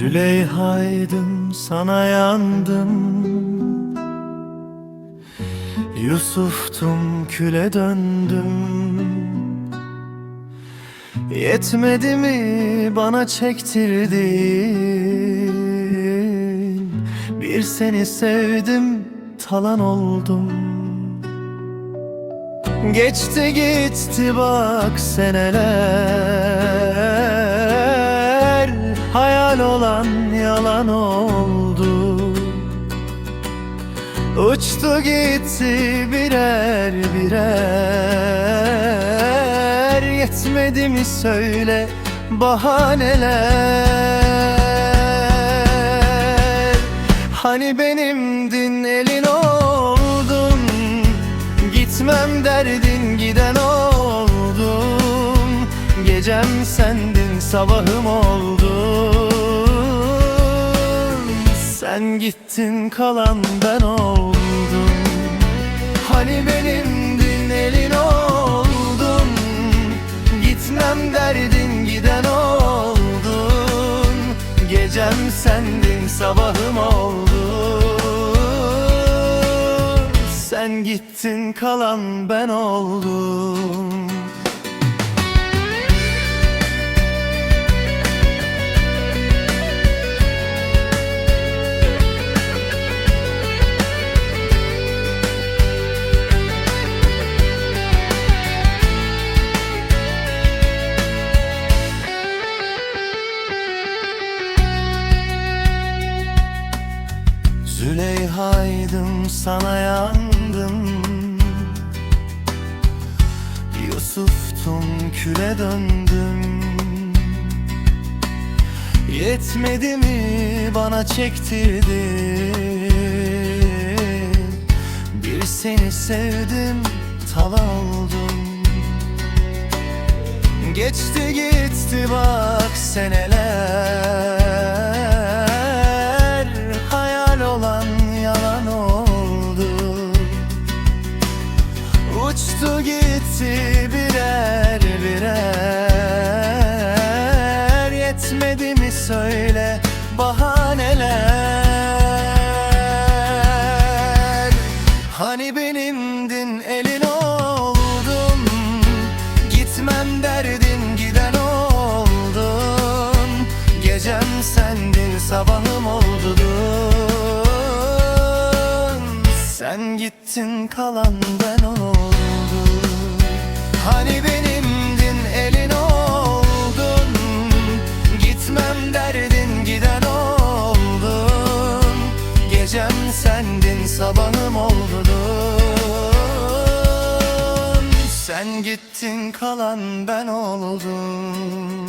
Züleyha'ydım sana yandım. Yusuf'tum küle döndüm. Yetmedi mi bana çektirdin Bir seni sevdim talan oldum. Geçti gitti bak seneler Hayal olan yalan oldu. Uçtu gitti birer birer. Yetmedi mi söyle bahaneler? Hani benimdin elin oldun. Gitmem derdin giden oldum. Gecem sendin sabahım oldun gittin kalan ben oldum. Hani benimdin elin oldun Gitmem derdin giden oldun. Gecem sendin sabahım oldun Sen gittin kalan ben oldum Züleyha'ydım sana yandım. Yusuf'tum küle döndüm. Yetmedi mi bana çektirdin Bir seni sevdim talan oldum. Geçti gitti bak seneler Uçtu gitti birer birer. Yetmedi mi söyle bahaneler? Hani benimdin elin oldum Gitmem derdin giden oldun. Gecem sendin sabahım oldun Sen gittin kalan ben oldum Hani benimdin elin oldun. Gitmem derdin giden oldun. Gecem sendin sabahım oldun. Sen gittin kalan ben oldum